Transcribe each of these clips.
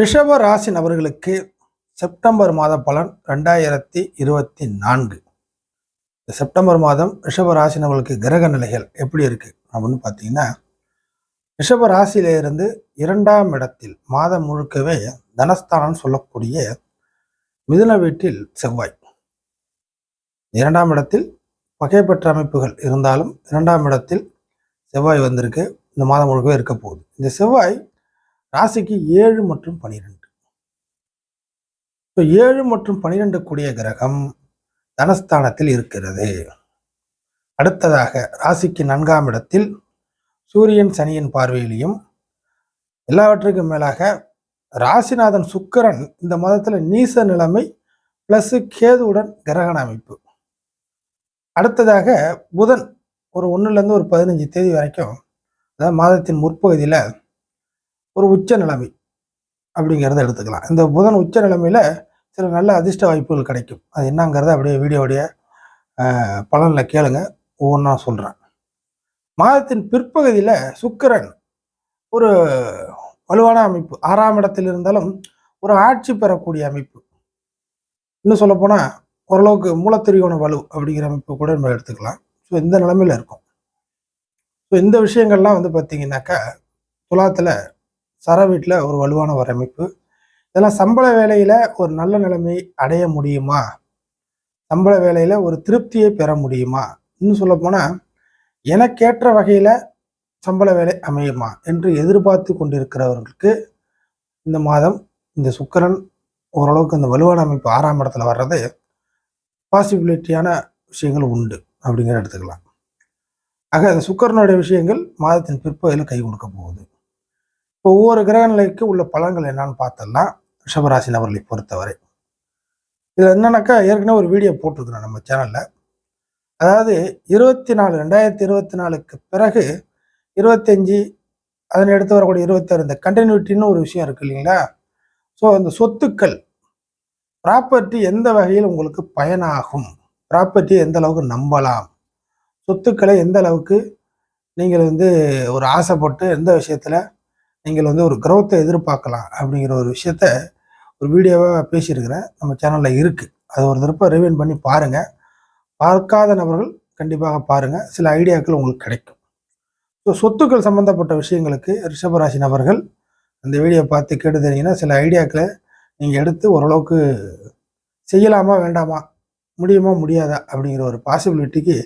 ரிஷப ராசி நபர்களுக்கு செப்டம்பர் மாத பலன் ரெண்டாயிரத்தி இருபத்தி நான்கு. இந்த செப்டம்பர் மாதம் ரிஷப ராசி நபர்களுக்கு கிரக நிலைகள் எப்படி இருக்கு அப்படின்னு பார்த்தீங்கன்னா ரிஷப ராசியிலிருந்து இரண்டாம் இடத்தில் மாதம் முழுக்கவே தனஸ்தானம் சொல்லக்கூடிய மிதுன வீட்டில் செவ்வாய். இரண்டாம் இடத்தில் பகைப்பற்ற அமைப்புகள் இருந்தாலும் இரண்டாம் இடத்தில் செவ்வாய் வந்திருக்கு. இந்த மாதம் முழுக்கவே இருக்க போகுது. இந்த செவ்வாய் ராசிக்கு ஏழு மற்றும் பனிரெண்டு. இப்போ ஏழு மற்றும் பனிரெண்டு கூடிய கிரகம் தனஸ்தானத்தில் இருக்கிறது. அடுத்ததாக ராசிக்கு நான்காம் இடத்தில் சூரியன் சனியின் பார்வையிலையும் எல்லாவற்றுக்கும் மேலாக ராசிநாதன் சுக்கரன் இந்த மாதத்தில் நீச நிலைமை பிளஸ் கேதுவுடன் கிரகண அமைப்பு. அடுத்ததாக புதன் ஒரு ஒன்றுலேருந்து ஒரு பதினஞ்சு தேதி வரைக்கும் அதாவது மாதத்தின் முற்பகுதியில் ஒரு உச்ச நிலைமை அப்படிங்கிறத எடுத்துக்கலாம். இந்த புதன் உச்ச நிலைமையில் சில நல்ல அதிர்ஷ்ட வாய்ப்புகள் கிடைக்கும். அது என்னங்கிறத அப்படியே வீடியோடைய பலனில் கேளுங்க. ஒவ்வொன்றா சொல்கிறேன் மாதத்தின் பிற்பகுதியில் சுக்கிரன் ஒரு வலுவான அமைப்பு. ஆறாம் இடத்தில் இருந்தாலும் ஒரு ஆட்சி பெறக்கூடிய அமைப்பு. இன்னும் சொல்லப்போனால் ஓரளவுக்கு மூலத்திரிகோண வலு அப்படிங்கிற அமைப்பு கூட நம்ம எடுத்துக்கலாம். ஸோ இந்த நிலமையில் இருக்கும். ஸோ இந்த விஷயங்கள்லாம் வந்து பார்த்தீங்கன்னாக்கா துலாத்தில் சர வீட்டில் ஒரு வலுவான ஒரு அமைப்பு இதெல்லாம் சம்பள வேலையில் ஒரு நல்ல நிலைமை அடைய முடியுமா? சம்பள வேலையில் ஒரு திருப்தியை பெற முடியுமா? இன்னும் சொல்லப்போனால் எனக்கேற்ற வகையில் சம்பள வேலை அமையுமா என்று எதிர்பார்த்து கொண்டிருக்கிறவர்களுக்கு இந்த மாதம் இந்த சுக்கரன் ஓரளவுக்கு இந்த வலுவான அமைப்பு ஆறாம் இடத்துல வர்றது பாசிபிலிட்டியான விஷயங்கள் உண்டு அப்படிங்கிற எடுத்துக்கலாம். ஆக இந்த சுக்கரனுடைய விஷயங்கள் மாதத்தின் பிற்பகுதியில் கை கொடுக்க போகுது. ஒவ்வொரு கிரக நிலைக்கு உள்ள பலன்கள் என்னன்னு பார்த்தலாம் ரிஷபராசி நபர்களை பொறுத்தவரை. இதில் என்னன்னாக்கா ஏற்கனவே ஒரு வீடியோ போட்டிருக்கிறோம் நம்ம சேனலில். அதாவது இருபத்தி நாலு ரெண்டாயிரத்தி இருபத்தி நாலுக்கு பிறகு இருபத்தஞ்சி அதனை எடுத்து வரக்கூடிய இருபத்தாறு இந்த கண்டினியூட்டின்னு ஒரு விஷயம் இருக்குது இல்லைங்களா? ஸோ அந்த சொத்துக்கள் ப்ராப்பர்ட்டி எந்த வகையில் உங்களுக்கு பயனாகும்? ப்ராப்பர்ட்டி எந்த அளவுக்கு நம்பலாம்? சொத்துக்களை எந்த அளவுக்கு நீங்கள் வந்து ஒரு ஆசைப்பட்டு எந்த விஷயத்தில் நீங்கள் வந்து ஒரு க்ரௌத்தை எதிர்பார்க்கலாம் அப்படிங்கிற ஒரு விஷயத்த ஒரு வீடியோவாக பேசியிருக்கிறேன். நம்ம சேனலில் இருக்குது அது ஒரு தடவை ரிவைன் பண்ணி பாருங்கள் பார்க்காத நபர்கள் கண்டிப்பாக பாருங்கள் சில ஐடியாக்கள் உங்களுக்கு கிடைக்கும். ஸோ சொத்துக்கள் சம்மந்தப்பட்ட விஷயங்களுக்கு ரிஷபராசி நபர்கள் அந்த வீடியோ பார்த்து கேட்டு தெரிஞ்சிங்கன்னா சில ஐடியாக்களை நீங்கள் எடுத்து ஓரளவுக்கு செய்யலாமா வேண்டாமா முடியுமா முடியாதா அப்படிங்கிற ஒரு பாசிபிலிட்டிக்கு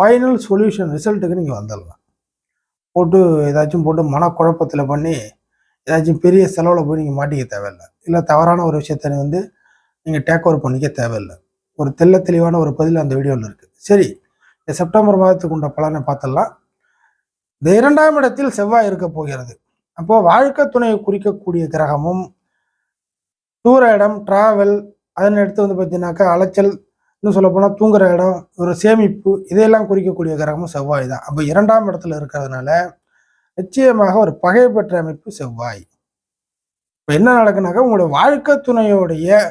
ஃபைனல் சொல்யூஷன் ரிசல்ட்டுக்கு நீங்கள் வந்துடலாம். போட்டு ஏதாச்சும் போட்டு மனக்குழப்பத்தில் பண்ணி ஏதாச்சும் பெரிய செலவில் போய் நீங்கள் மாட்டிக்க தேவையில்லை. இல்லை தவறான ஒரு விஷயத்த வந்து நீங்கள் டேக் ஓவர் பண்ணிக்க தேவையில்லை. ஒரு தெல்ல தெளிவான ஒரு பதில் அந்த வீடியோவில் இருக்குது சரி இந்த செப்டம்பர் மாதத்துக்கு உண்ட பலனை பார்த்தலாம் இந்த இரண்டாம் இடத்தில் செவ்வாய் இருக்க போகிறது. அப்போ வாழ்க்கை துணையை குறிக்கக்கூடிய கிரகமும் தூர இடம் டிராவல் அதன் அடுத்து வந்து பார்த்தீங்கன்னாக்கா அலைச்சல் இன்னும் சொல்லப்போனால் தூங்குற இடம் ஒரு சேமிப்பு இதையெல்லாம் குறிக்கக்கூடிய கிரகமும் செவ்வாய் தான். அப்போ இரண்டாம் இடத்துல இருக்கிறதுனால நிச்சயமாக ஒரு பகை பெற்ற அமைப்பு செவ்வாய். இப்போ என்ன நடக்குனாக்கா உங்களுடைய வாழ்க்கை துணையோடைய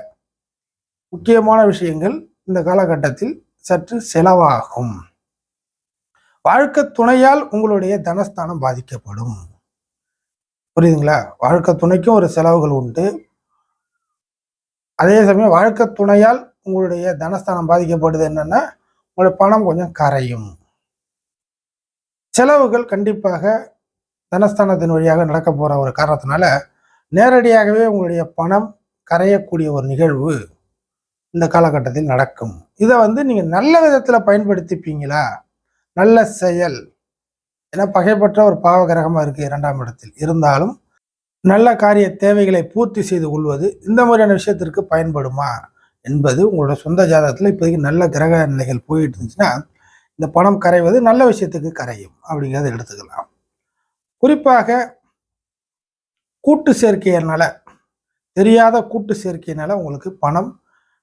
முக்கியமான விஷயங்கள் இந்த காலகட்டத்தில் சற்று செலவாகும். வாழ்க்கை துணையால் உங்களுடைய தனஸ்தானம் பாதிக்கப்படும். புரியுதுங்களா? வாழ்க்கை துணைக்கும் ஒரு செலவுகள் உண்டு. அதே சமயம் வாழ்க்கை துணையால் உங்களுடைய தனஸ்தானம் பாதிக்கப்படுது என்னென்னா உங்களுடைய பணம் கொஞ்சம் கரையும். செலவுகள் கண்டிப்பாக தனஸ்தானத்தின் வழியாக நடக்க போகிற ஒரு காரணத்தினால நேரடியாகவே உங்களுடைய பணம் கரையக்கூடிய ஒரு நிகழ்வு இந்த காலகட்டத்தில் நடக்கும். இதை வந்து நீங்கள் நல்ல விதத்தில் பயன்படுத்திப்பீங்களா? நல்ல செயல். ஏன்னா பகைப்பற்ற ஒரு பாவ இருக்குது இரண்டாம் இடத்தில். இருந்தாலும் நல்ல காரிய தேவைகளை பூர்த்தி செய்து கொள்வது இந்த மாதிரியான விஷயத்திற்கு பயன்படுமா? என்பது உங்களோட சொந்த ஜாதகத்தில் இப்போதைக்கு நல்ல கிரக நிலைகள் போயிட்டு இருந்துச்சுன்னா இந்த பணம் கரைவது நல்ல விஷயத்துக்கு கரையும் அப்படிங்கிறத எடுத்துக்கலாம். குறிப்பாக கூட்டு சேர்க்கையினால தெரியாத கூட்டு சேர்க்கையினால உங்களுக்கு பணம்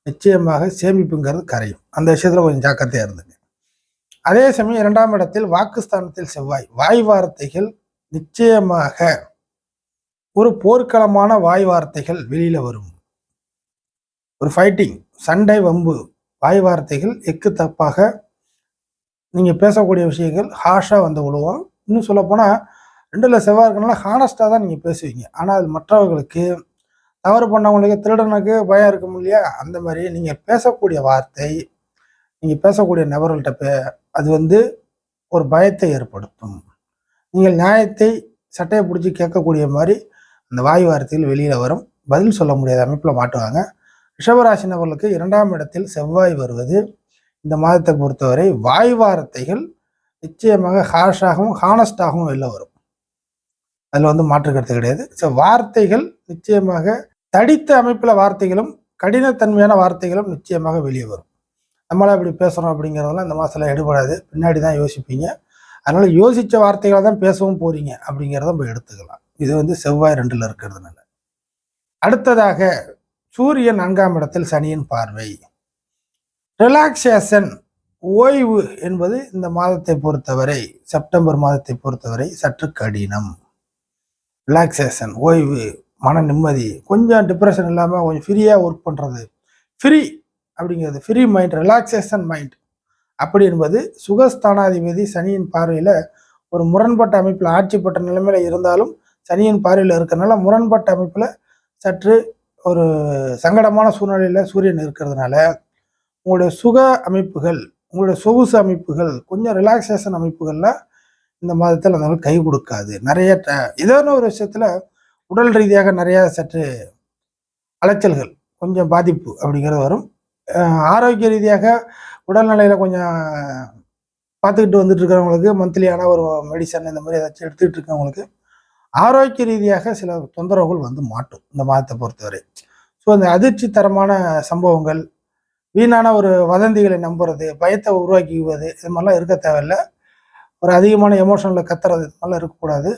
நிச்சயமாக சேமிப்புங்கிறது கரையும். அந்த விஷயத்தில் கொஞ்சம் ஜாக்கிரதையாக இருந்துங்க. அதே சமயம் இரண்டாம் இடத்தில் வாக்குஸ்தானத்தில் செவ்வாய். வாய் வார்த்தைகள் நிச்சயமாக ஒரு போர்க்களமான வாய் வார்த்தைகள் வெளியில் வரும். ஒரு ஃபைட்டிங் சண்டை வம்பு வாய் வார்த்தைகள் எக்கு தப்பாக நீங்கள் பேசக்கூடிய விஷயங்கள் ஹார்ஷாக வந்து விழுவோம் இன்னும் சொல்லப்போனால் ரெண்டில் செவ்வாய் இருக்கனால ஹானஸ்ட்டாக தான் நீங்கள் பேசுவீங்க. ஆனால் அது மற்றவர்களுக்கு தவறு பண்ணவங்களுக்கு திருடனுக்கு பயம் இருக்கும் இல்லையா? அந்த மாதிரி நீங்கள் பேசக்கூடிய வார்த்தை நீங்கள் பேசக்கூடிய நபர்கள்ட்ட பே அது வந்து ஒரு பயத்தை ஏற்படுத்தும். நீங்கள் நியாயத்தை சட்டையை பிடிச்சி கேட்கக்கூடிய மாதிரி அந்த வாய் வார்த்தைகள் வெளியில் வரும். பதில் சொல்ல முடியாத அமைப்பில் மாட்டுவாங்க. ரிஷபராசி நபர்களுக்கு இரண்டாம் இடத்தில் செவ்வாய் வருவது. இந்த மாதத்தை பொறுத்தவரை வாய் வார்த்தைகள் நிச்சயமாக ஹாஷாகவும் ஹானஸ்டாகவும் வெளில வரும். அதில் வந்து மாற்று கருத்து கிடையாது. ஸோ வார்த்தைகள் நிச்சயமாக தடித்த அமைப்பில் வார்த்தைகளும் கடினத்தன்மையான வார்த்தைகளும் நிச்சயமாக வெளியே வரும். நம்மளால் இப்படி பேசுகிறோம் அப்படிங்கிறதெல்லாம் இந்த மாதத்தில் எடுபடாது. பின்னாடி தான் யோசிப்பீங்க. அதனால் யோசித்த வார்த்தைகளை தான் பேசவும் போகிறீங்க அப்படிங்கிறத நம்ம எடுத்துக்கலாம். இது வந்து செவ்வாய் ரெண்டில் இருக்கிறதுனால. அடுத்ததாக சூரியன் நான்காம் இடத்தில் சனியின் பார்வை. ரிலாக்ஸேஷன் ஓய்வு என்பது இந்த மாதத்தை பொறுத்தவரை செப்டம்பர் மாதத்தை பொறுத்தவரை சற்று கடினம். ரிலாக்ஸேஷன் ஓய்வு மன நிம்மதி கொஞ்சம் டிப்ரெஷன் இல்லாமல் கொஞ்சம் ஃப்ரீயாக ஒர்க் பண்ணுறது ஃப்ரீ அப்படிங்கிறது ஃப்ரீ மைண்ட் ரிலாக்ஸேஷன் மைண்ட் அப்படி என்பது சுகஸ்தானாதிபதி சனியின் பார்வையில் ஒரு முரண்பட்ட அமைப்பில் ஆட்சி பெற்ற நிலைமையில் இருந்தாலும் சனியின் பார்வையில் இருக்கிறனால முரண்பட்ட அமைப்பில் சற்று ஒரு சங்கடமான சூழ்நிலையில் சூரியன் இருக்கிறதுனால உங்களுடைய சுக அமைப்புகள் உங்களுடைய சொகுசு அமைப்புகள் கொஞ்சம் ரிலாக்ஸேஷன் அமைப்புகளில் இந்த மாதத்தில் அந்த கை கொடுக்காது. நிறைய ட- ஏதோ ஒரு விஷயத்தில் உடல் ரீதியாக நிறையா சற்று அலைச்சல்கள் கொஞ்சம் பாதிப்பு அப்படிங்கிறது வரும். ஆரோக்கிய ரீதியாக உடல்நிலையில் கொஞ்சம் பார்த்துக்கிட்டு வந்துட்டு இருக்கிறவங்களுக்கு மந்த்லியான ஒரு மெடிசன் இந்த மாதிரி ஏதாச்சும் எடுத்துக்கிட்டு இருக்கவங்களுக்கு ஆரோக்கிய ரீதியாக சில தொந்தரவுகள் வந்து மாட்டும் இந்த மாதத்தை பொறுத்தவரை. ஸோ அந்த அதிர்ச்சி தரமான சம்பவங்கள் வீணான ஒரு வதந்திகளை நம்புறது பயத்தை உருவாக்கிக்குவது இது மாதிரிலாம் இருக்க தேவையில்லை. ஒரு அதிகமான எமோஷனில் கத்துறது இது மாதிரிலாம் இருக்கக்கூடாது.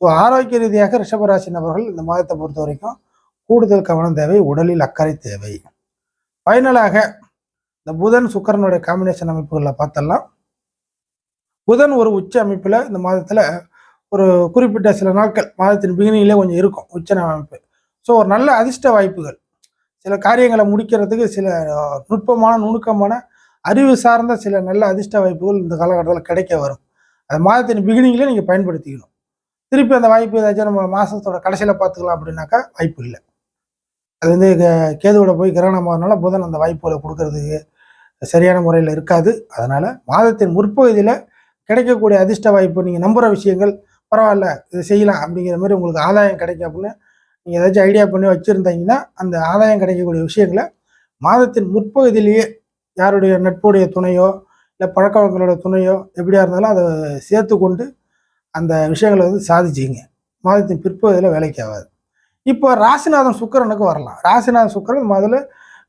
ஸோ ஆரோக்கிய ரீதியாக ரிஷபராசி நபர்கள் இந்த மாதத்தை பொறுத்த வரைக்கும் கூடுதல் கவனம் தேவை உடலில் அக்கறை தேவை. ஃபைனலாக இந்த புதன் சுக்கரனுடைய காம்பினேஷன் அமைப்புகளில் பார்த்தலாம் புதன் ஒரு உச்ச அமைப்பில் இந்த மாதத்தில் ஒரு குறிப்பிட்ட சில நாட்கள் மாதத்தின் பிகினிங்லேயே கொஞ்சம் இருக்கும் உச்ச அமைப்பு ஸோ ஒரு நல்ல அதிர்ஷ்ட வாய்ப்புகள். சில காரியங்களை முடிக்கிறதுக்கு சில நுட்பமான நுணுக்கமான அறிவு சார்ந்த சில நல்ல அதிர்ஷ்ட வாய்ப்புகள் இந்த காலகட்டத்தில் கிடைக்க வரும். அந்த மாதத்தின் பிகினிங்லேயே நீங்கள் பயன்படுத்திக்கணும். திருப்பி அந்த வாய்ப்பு ஏதாச்சும் நம்ம மாதத்தோட கடைசியில் பார்த்துக்கலாம் அப்படின்னாக்கா வாய்ப்பு இல்லை. அது வந்து கேதுவோட போய் கிரகணமாகறதுனால புதன் அந்த வாய்ப்புகளை கொடுக்கறதுக்கு சரியான முறையில் இருக்காது. அதனால் மாதத்தின் முற்பகுதியில் கிடைக்கக்கூடிய அதிர்ஷ்ட வாய்ப்பு நீங்கள் நம்புகிற விஷயங்கள் பரவாயில்ல இது செய்யலாம் அப்படிங்கிற மாதிரி உங்களுக்கு ஆதாயம் கிடைக்கும் அப்படின்னு நீங்கள் ஏதாச்சும் ஐடியா பண்ணி வச்சுருந்தீங்கன்னா அந்த ஆதாயம் கிடைக்கக்கூடிய விஷயங்களை மாதத்தின் முற்பகுதியிலேயே யாருடைய நட்புடைய துணையோ இல்லை பழக்க வழக்கங்களோட துணையோ எப்படியா இருந்தாலும் அதை சேர்த்து கொண்டு அந்த விஷயங்களை வந்து சாதிச்சிங்க மாதத்தின் பிற்பகுதியில் வேலைக்கு ஆகாது. இப்போ ராசிநாதன் சுக்கரனுக்கு வரலாம். ராசிநாதன் சுக்கிரன் முதல்ல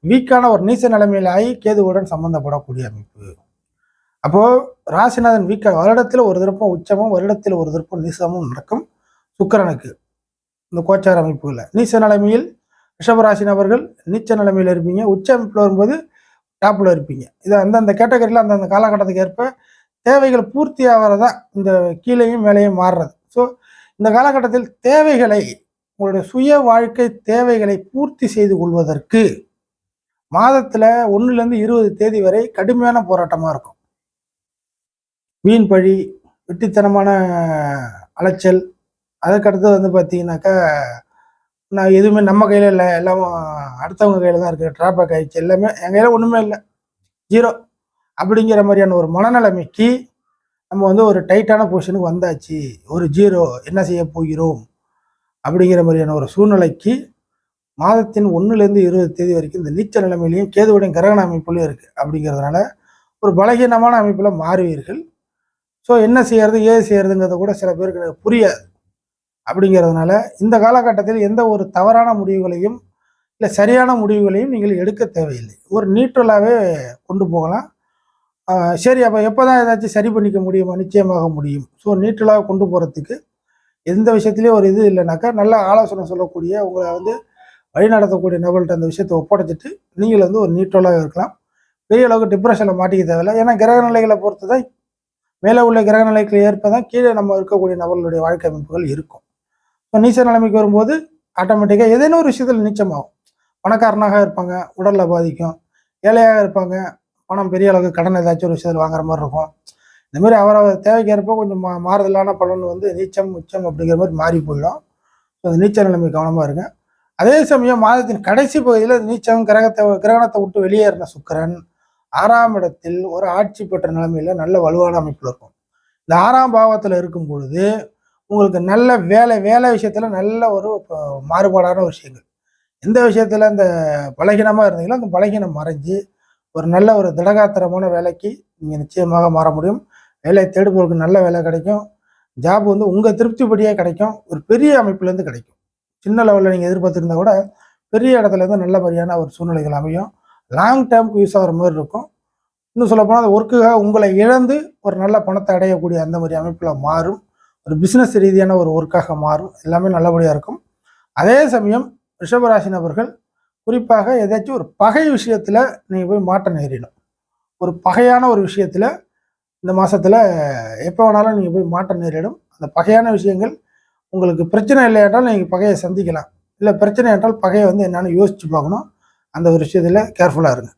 வீக்கான ஒரு நீச நிலைமையில் ஆகி கேதுவுடன் சம்மந்தப்படக்கூடிய அமைப்பு. அப்போது ராசிநாதன் வீக்க வருடத்தில் ஒரு திருப்பம் உச்சமும் வருடத்தில் ஒரு திருப்பம் நீசமும் நடக்கும் சுக்கிரனுக்கு இந்த கோச்சார அமைப்புகளில். நீச்ச நிலைமையில் ரிஷபராசி நபர்கள் நீச்ச நிலைமையில் இருப்பீங்க. உச்ச அமைப்பில் வரும்போது டாப்பில் இருப்பீங்க. இது அந்தந்த கேட்டகரியில் அந்தந்த காலகட்டத்துக்கு ஏற்ப தேவைகள் பூர்த்தி ஆகிறதா இந்த கீழேயும் மேலேயும் மாறுறது. ஸோ இந்த காலகட்டத்தில் தேவைகளை உங்களுடைய சுய வாழ்க்கை தேவைகளை பூர்த்தி செய்து கொள்வதற்கு மாதத்தில் ஒன்றுலேருந்து இருபது தேதி வரை கடுமையான போராட்டமாக இருக்கும். வீண் பழி வெட்டித்தனமான அலைச்சல் அதற்கடுத்து வந்து பார்த்தீங்கன்னாக்கா நான் எதுவுமே நம்ம கையில் இல்லை எல்லாம் அடுத்தவங்க கையில் தான் இருக்குது. ட்ராபேக் ஆகிடுச்சு எல்லாமே என் கையில் ஒன்றுமே இல்லை. ஜீரோ அப்படிங்கிற மாதிரியான ஒரு மனநிலைமைக்கு நம்ம வந்து ஒரு டைட்டான பொசிஷனுக்கு வந்தாச்சு. ஒரு ஜீரோ என்ன செய்ய போகிறோம்? அப்படிங்கிற மாதிரியான ஒரு சூழ்நிலைக்கு மாதத்தின் ஒன்றுலேருந்து இருபது தேதி வரைக்கும் இந்த நீச்சல் நிலைமையிலையும் கேதுவுடைய கிரகண அமைப்புலையும் இருக்குது அப்படிங்கிறதுனால ஒரு பலகீனமான அமைப்பில் மாறுவீர்கள். ஸோ என்ன செய்யறது ஏது செய்யறதுங்கிறது கூட சில பேருக்கு எனக்கு புரியாது. அப்படிங்கிறதுனால இந்த காலகட்டத்தில் எந்த ஒரு தவறான முடிவுகளையும் இல்லை சரியான முடிவுகளையும் நீங்கள் எடுக்க தேவையில்லை. ஒரு நியூட்ரலாகவே கொண்டு போகலாம். சரி அப்போ எப்போ தான் ஏதாச்சும் சரி பண்ணிக்க முடியுமா? நிச்சயமாக முடியும். ஸோ நியூட்ரலாக கொண்டு போகிறதுக்கு எந்த விஷயத்துலையும் ஒரு இது இல்லைனாக்கா நல்ல ஆலோசனை சொல்லக்கூடிய உங்களை வந்து வழிநடத்தக்கூடிய நபர்கள்ட்ட அந்த விஷயத்தை ஒப்படைச்சிட்டு நீங்கள் வந்து ஒரு நியூட்ரலாக இருக்கலாம். பெரிய அளவுக்கு டிப்ரெஷனில் மாட்டிக்க தேவையில்லை. ஏன்னா கிரக நிலைகளை பொறுத்து தான் மேலே உள்ள கிரக நிலைக்கு ஏற்ப தான் கீழே நம்ம இருக்கக்கூடிய நபர்களுடைய வாழ்க்கை அமைப்புகள் இருக்கும். இப்போ நீச்ச நிலைமைக்கு வரும்போது ஆட்டோமேட்டிக்காக ஏதேனும் ஒரு விஷயத்தில் நீச்சமாகும். பணக்காரனாக இருப்பாங்க உடலில் பாதிக்கும் ஏழையாக இருப்பாங்க பணம் பெரிய அளவுக்கு கடன் ஏதாச்சும் ஒரு விஷயத்தில் வாங்குற மாதிரி இருக்கும். இந்த மாதிரி அவரவர் தேவைக்கேற்ப கொஞ்சம் மா மாறுதலான பலன் வந்து நீச்சம் உச்சம் அப்படிங்கிற மாதிரி மாறி போயிடும். ஸோ அந்த நீச்சல் நிலைமை கவனமாக இருங்க. அதே சமயம் மாதத்தின் கடைசி பகுதியில் நீச்சம் கிரகத்தை கிரகணத்தை விட்டு வெளியேறின சுக்கிரன் ஆறாம் இடத்தில் ஒரு ஆட்சி பெற்ற நிலைமையில நல்ல வலுவான அமைப்பில் இருக்கும். இந்த ஆறாம் பாவத்தில் இருக்கும் பொழுது உங்களுக்கு நல்ல வேலை வேலை விஷயத்துல நல்ல ஒரு மாறுபாடான விஷயங்கள். எந்த விஷயத்துல அந்த பலகீனமா இருந்தீங்களோ அந்த பலகீனம் மறைஞ்சு ஒரு நல்ல ஒரு திடகாத்திரமான வேலைக்கு நீங்க நிச்சயமாக மாற முடியும். வேலை தேடுபவர்களுக்கு நல்ல வேலை கிடைக்கும். ஜாப் வந்து உங்க திருப்திப்படியே கிடைக்கும். ஒரு பெரிய அமைப்புலேருந்து கிடைக்கும். சின்ன லெவலில் நீங்கள் எதிர்பார்த்துருந்தா கூட பெரிய இடத்துல இருந்து நல்ல மாதிரியான ஒரு சூழ்நிலைகள் அமையும். லாங் டேர்முக்கு யூஸ் ஆகிற மாதிரி இருக்கும். இன்னும் சொல்லப்போனால் அந்த ஒர்க்குக்காக உங்களை இழந்து ஒரு நல்ல பணத்தை அடையக்கூடிய அந்த மாதிரி அமைப்பில் மாறும். ஒரு பிஸ்னஸ் ரீதியான ஒரு ஒர்க்காக மாறும். எல்லாமே நல்லபடியாக இருக்கும். அதே சமயம் ரிஷபராசி நபர்கள் குறிப்பாக ஏதாச்சும் ஒரு பகை விஷயத்தில் நீங்கள் போய் மாற்றம் நேரிடும் ஒரு பகையான ஒரு விஷயத்தில் இந்த மாதத்தில் எப்போ வேணாலும் நீங்கள் போய் மாற்றம் நேரிடும் அந்த பகையான விஷயங்கள் உங்களுக்கு பிரச்சனை இல்லை என்றால் நீங்கள் பகையை சந்திக்கலாம். இல்லை பிரச்சனை என்றால் பகையை வந்து என்னென்னு யோசிச்சு பார்க்கணும். அந்த ஒரு விஷயத்தில் கேர்ஃபுல்லாக இருங்க.